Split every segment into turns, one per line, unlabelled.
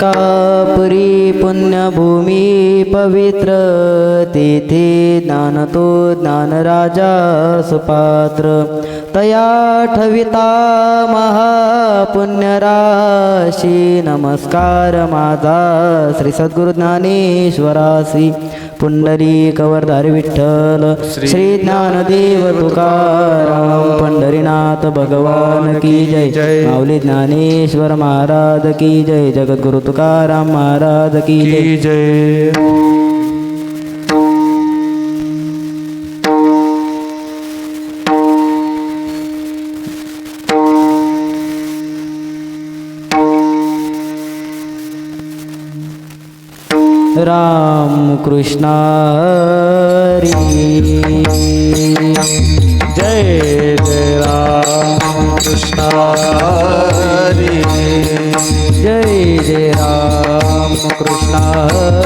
कापुरी पुण्यभूमी पवित्र तेथे ज्ञानतो ज्ञानराजा सुपात्र. तया ठविता महापुण्यराशी नमस्कार माझा श्री सद्गुरु ज्ञानेश्वरासी पुंडरी कवरधारी विठ्ठल। श्री ज्ञानदेव तुकाराम पंढरीनाथ भगवान की जय। माऊली ज्ञानेश्वर महाराज की जय। जगद्गुरु तुकाराम महाराज की जय।
की जय।
राम कृष्णारी
जय जय राम कृष्णारी
जय जय राम कृष्णारी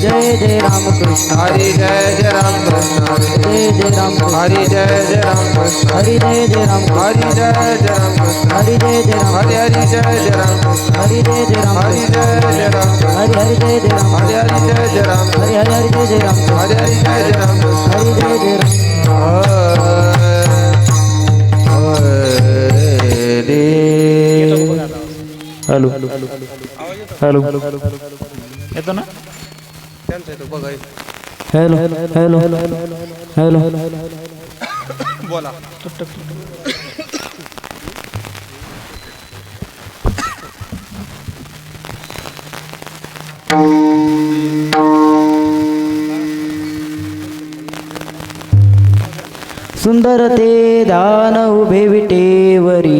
जय जय राम कृष्ण
हरी जय जय राम कृष्ण
जय जय राम कृष्ण
हरी जय जय राम कृष्ण हरी जय जय राम
हरी जय जय राम
कृष्ण
हरी जय जय राम
हरी हरी जय जय राम कृष्ण
हरी जय जय राम
हरी जय जय राम कृष्ण
हरी हरी जय जय राम
हरी हरी जय जय राम कृष्ण
हरी हरी हरी जय जय राम
हरी हरी जय जय राम कृष्ण
हरी जय जय राम
हॅलो हॅलो
येतो ना
हॅलो हॅलो हॅलो सुंदर ते दान उभे विटेवरी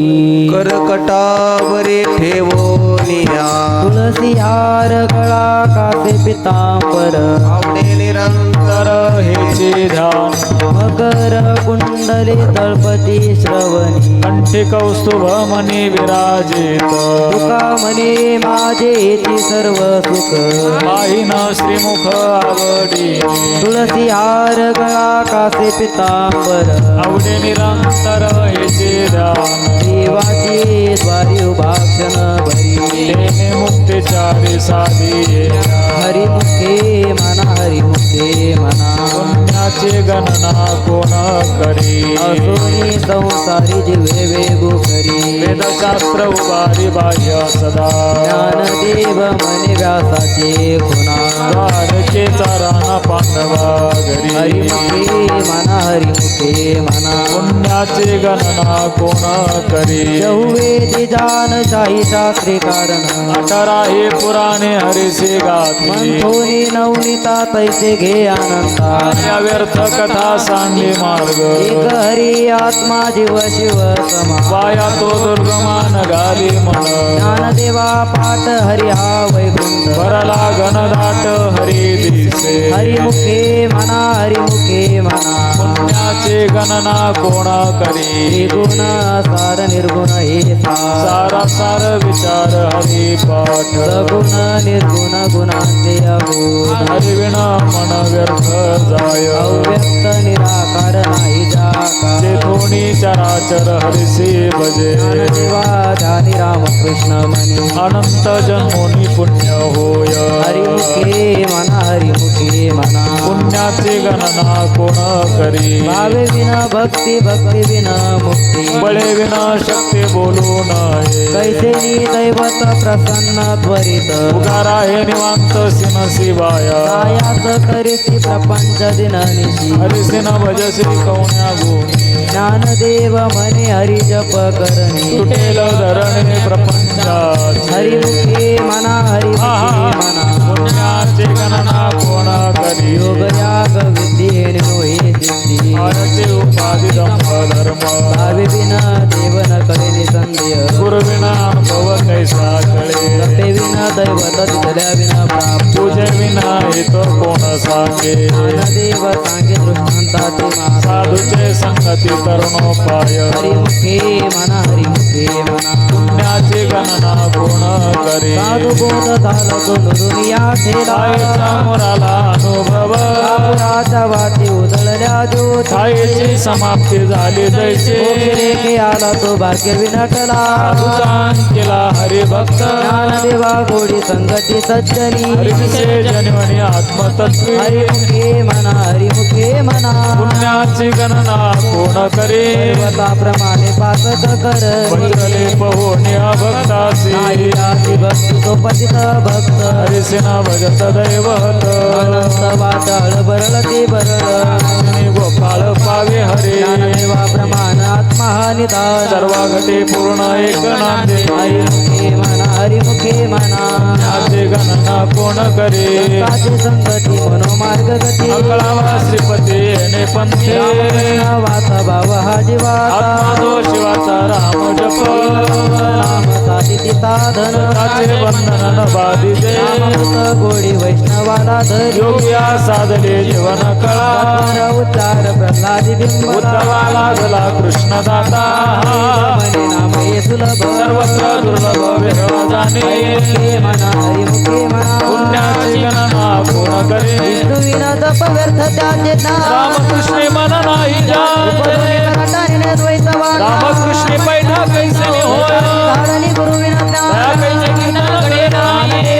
करकटावरे ठेवोनिया
तुळसी हार गळा कासे पितांबर.
आवडे निरंतर
हेचे ध्यान.
मकर कुंडले तळपती श्रवणी।
कंठी कौस्तुभ मनी विराजित।
तुका म्हणे माझे येते सर्व सुख।
पाहिन श्रीमुख आवडी।
तुळसी हार गळा कासे पितांबर।
आवडे निरंतर हेचे ध्यान
देवाची द्वारी उभाक्षण भरी।
तेने मुक्तीचारी साधी।
हरिमुखे मना हरिमुखे मना
पुण्याची गणना कोण करी?
असोनी संसारी जिवे वेगो करी.
वेदशास्त्र उभारी बाह्य सदा.
ज्ञानदेव मने व्यासाचे खुना
द्वारकेचा राणा पांडवा घरी.
हरिमुखे मना हरिमुखे मना.
पुण्याची गणना कोण करी?
चहुवेदी जान शाही शास्त्री कारण.
अठरा हे पुराणे हरिसे गाती
मंथोनी नवनीता तैसे घे आनंदा
व्यर्थ कथा सांगे मार्ग.
हरी आत्मा जीव शिव समा
वाया तो दुर्गमान घाली मन
ज्ञानदेवा पाठ हरी हा वैकुंठ.
भरला घनदाट हरी दिसे.
हरिमुखे
पुण्याची गणना कोण करी?
निर्गुण सार निर्गुण हे सार.
सारा विचार हरी पाठ
सगुण निर्गुण गुणांचे अगुण
हरिविण मन व्यर्थ जाय.
अव्यक्त निराकार
तेथोनी चराचर हरिसी भजे।
ज्ञानदेवा ध्यानी रामकृष्ण मनी।
अनंत जन्मोनी पुण्य होय।
हरिमुखे मना हरिमुखे मना।
पुण्याची गणना कोण करी?
भावे विना भक्ती भक्ती विना मुक्ती।
बळे विना शक्ती बोलू नये।
कैसे नी दैवत प्रसन्न त्वरित।
उगारा हे निवांत सिन शिवाया।
कायाच करीती प्रपंच दिननिशी
हरिसिन भज श्री कौण्या गुणी।
ज्ञानदेव म्हणे हरी जप करणे।
तुटेल धरणे प्रपंचाची।
हरिमुखे मना हरिमुखे मना।
पुण्याची गणना कोण करी
योग याग विद्ये
उपाधी धर्म
भावे विना देव न करे निसंदेह.
गुरुविना अनुभव कैसा
दैवत तिथल्या विना प्राप्त.
पूजे विना तो कोण सांगे.
ज्ञानदेव सांगे दृष्टांताचे
साधूचे संगती तरुणोपाय.
हरिमुखे म्हणा हरिमुखे
पुण्याची गणना कोण करे
साधू बोध झाला दुनिया ठेला
ताईचा मुराला अनुभव.
कापुराच्या वाटी उजळल्या ज्योत
ताईची समाप्ती झाली जैसे.
आला तो भाग्य विनटला
साधुदान केला हरिभक्त.
ज्ञानदेवा गोडी संगती सज्जनी
हरिसे जन्मणी आत्मतत्वी.
हरिमुखे म्हणा हरिमुखे म्हणा
पुण्याची गणना कोण करे
देवताप्रमाणे पासक कर
वंदले पहोण्या
पतित भक्त.
हरिसेना भगत दैवत.
अनंत वाचाळ बरळ ते बरळ
गोपाळ पावे हरे.
ज्ञानदेवा प्रमाण आत्मा हा निदान.
सर्वागते पूर्ण एक नांदे
हरिमुखे म्हणा
पुण्याची गणना कोण करे?
काची संगती मनोमार्ग गती
अकळावा श्रीपती येणे पंथे.
रामकृष्ण वाचा भाव हा जीवाचा.
आत्मा जो शिवाचा राम जप.
नाम साधिती साधन.
ताचे बंधन न बाधिते
गोडी वैष्णवाला धरी.
योग्या साधले जीवन कळा.
उच्चार प्रल्हादी बिंब
उद्धवा लागला कृष्ण दाता
म्हणे नाम सुलभ
सर्वत्र दुर्लभ विरळ जाणे
हरिमुखे
पुण्याची गणना करे
विष्णुविन जप व्यर्थ त्याचे नाम.
रामकृष्ण मन नाही जाणे
घटाने द्वैतवान
रामकृष्ण पैठा कैसे होय.
धारणी गुरुविन
दया कैसे नाही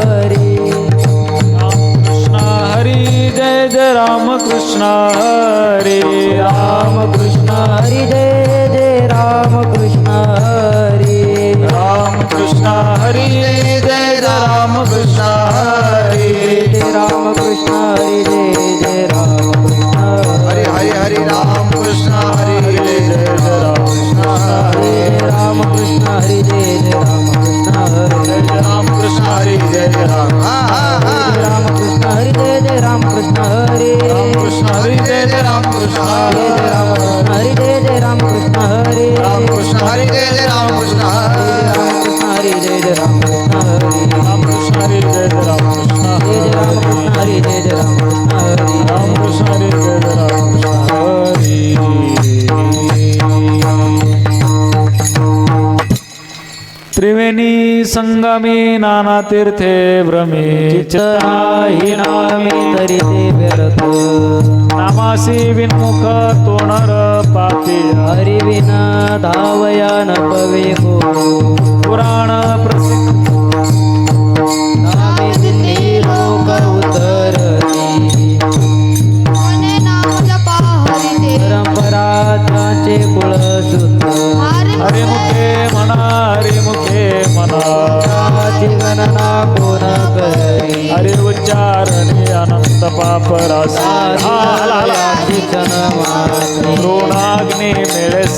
जय जय राम त्रिवेणी संगमी नाना तीर्थे भ्रमे
चित्तराही नामे तरी ते व्यर्थ.
नामासी विन्मुख तोणर पापी.
हरिविना धावया न पवेको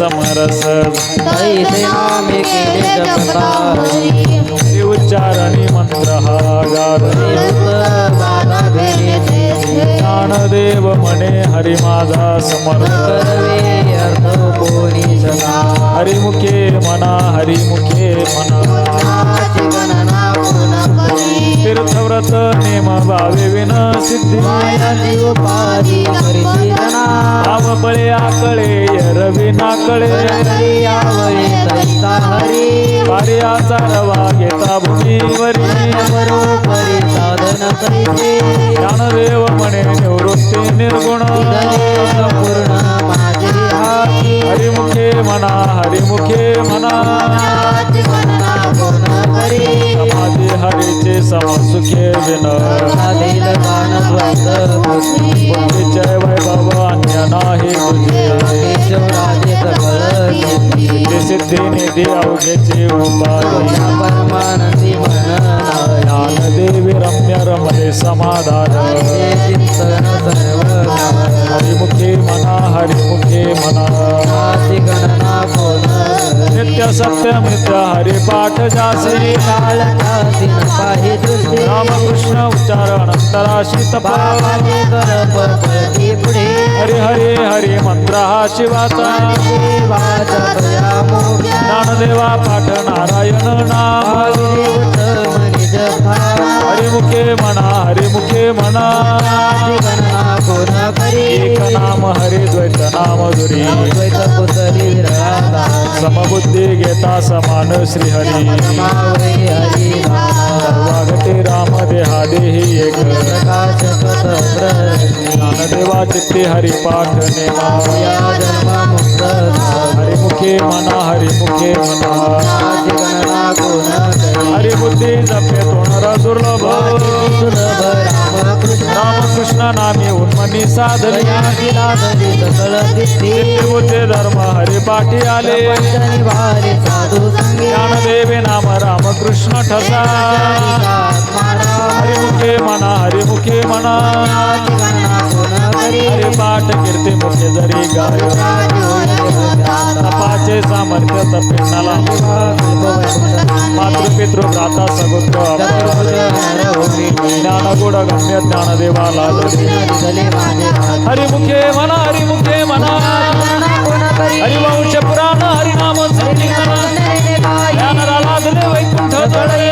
समरस
तैसे नामे केले जपता
उच्चारणी मंत्र हा ज्ञानदेव म्हणे माझा समर्थ
कोणी
हरिमुखे म्हणा हरिमुखे म्हणा तीर्थव्रत नेम भावे विना सिद्धी
हरी.
कार्याचा रवा घेता भूमीवरी
बरोबरी साधन कैसे
ज्ञानदेव म्हणे निवृत्ती निर्गुण.
पूर्ण माझी हाती.
हरिमुखे म्हणा हरिमुखे म्हणा.
करी.
हरीचे समसुखे विन बुद्धीचे वैभव अन्य नाही तुझे
सिद्धी
निधी अवघेची उपाधी
देवाचा
ज्ञानदेवा पाठ नारायण नाम. हरिमुखे म्हणा हरिमुखे म्हणा एक नाम हरी द्वैत नाम दुरी समबुद्धी घेता समान श्रीहरी.
मावळे हरी
सर्वागती राम देहा देही एक
प्रकाश स्वतंत्र
ज्ञानदेवा चित्ती हरिपाठ नेमा हरिमुखे हरिमुखे हरिबुद्धी जपे तोणर दुर्लभ।
राम कृष्ण
रामकृष्ण नामी उन्मनी साधली।
दया
धर्म हरिपाठी आले। ज्ञानदेवे नाम रामकृष्ण ठसा। म्हणा म्हणा पाठ कीर्ती मुखे जरी गाय. तपाचे सामर्थ्य तपेनाला मातृपितृ भ्राता सगुत्र ज्ञान गुड गम्य ज्ञानदेवाला धरी हरिमुखे म्हणा हरिमुखे म्हणा हरिवंश पुराण हरिनाम संकीर्तन. ज्ञानाला लादले वैकुंठ जडे.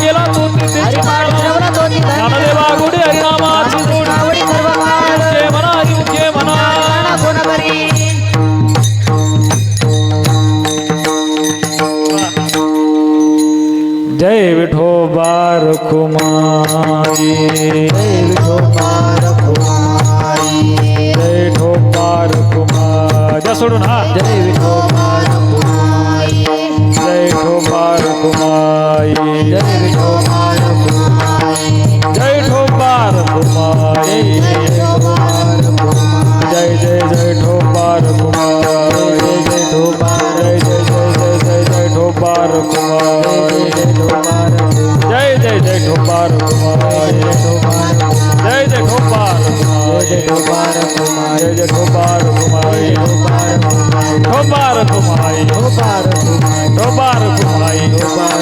गेला तू तिथे गुढे हरिनामाची जोड हरिमुखे म्हणा हरिमुखे म्हणा जय विठोबा रखुमाई जय ठोबा रखुमाई जा सोडून हा.
जय विठोबा
ખોપાર જય જય ખોપાર જય ખોપાર જય જય ખોપાર ખોપાર ખોપાર ખોપાર ખોપાર ખોપાર ખોપાર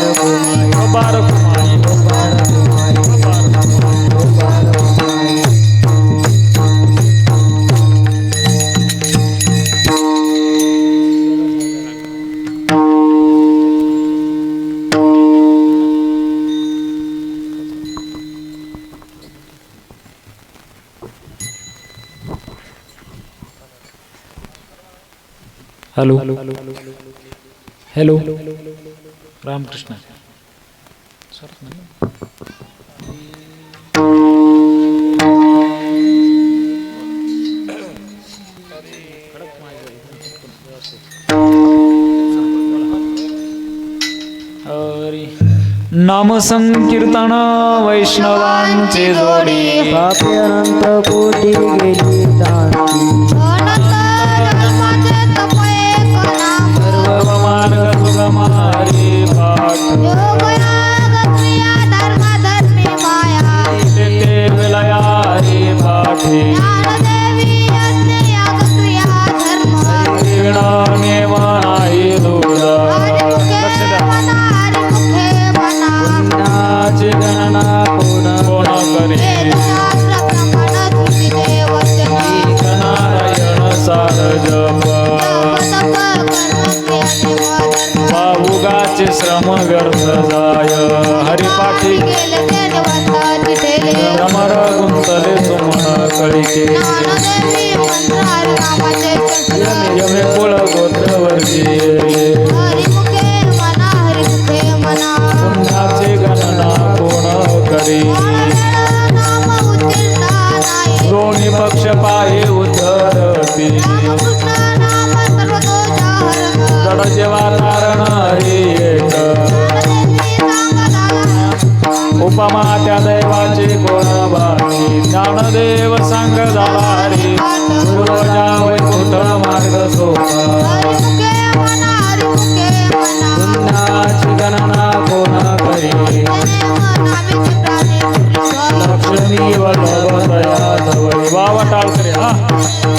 ખોપાર हॅलो. हॅलो. रामकृष्ण. नाम संकीर्तन वैष्णवांचे जोडी.
पापी अनंत कोटी गेली तांती
रामा त्या दैवाचे कोण बारी ज्ञानदेव सांग झाला रे पूर्वजा वैकुंठ मार्ग
सोपाची गणना कोण करी?
लक्ष्मी वल्लभ दया जवळ वावा टाळकरे. हा.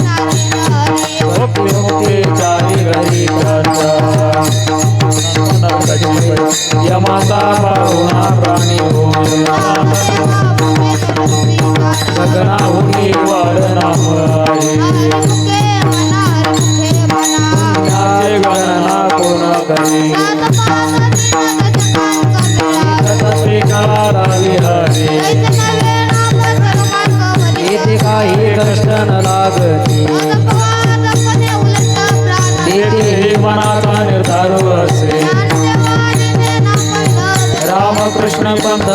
ಕೃಷ್ಣ ಬಂದ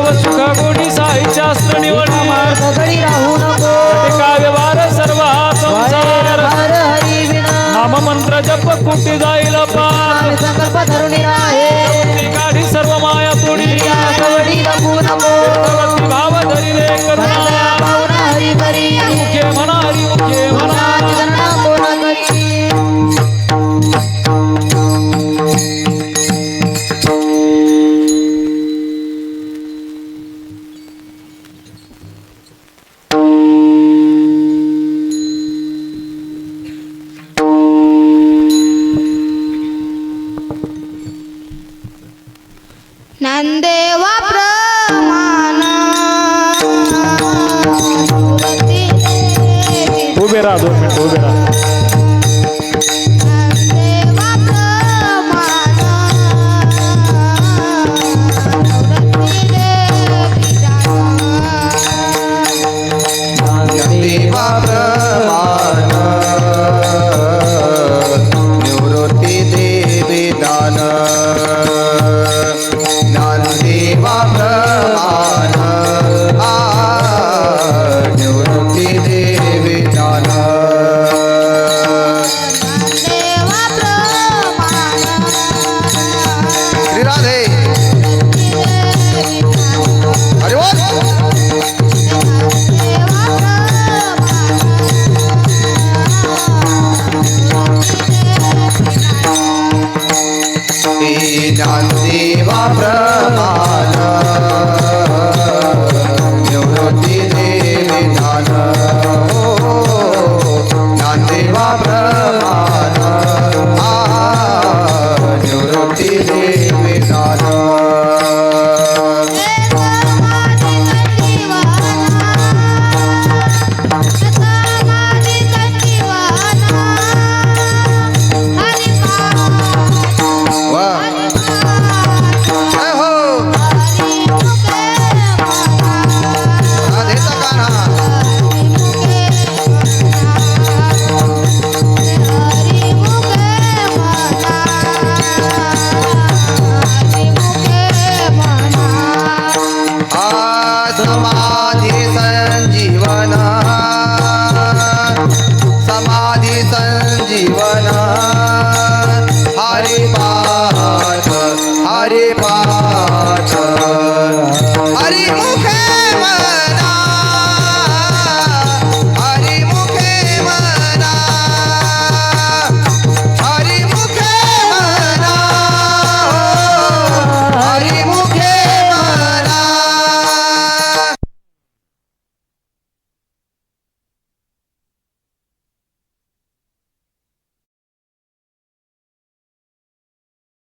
सर्व सुखा कोणी साईच्या
अस्त्र निवडली राहू नको.
काव्य वार सर्व हा संसार. नाम मंत्र जप कुठे जाईल
संकल्प धरुणी
काढी सर्व माया तोडी. भाव धरिले करुणा मुखे
ande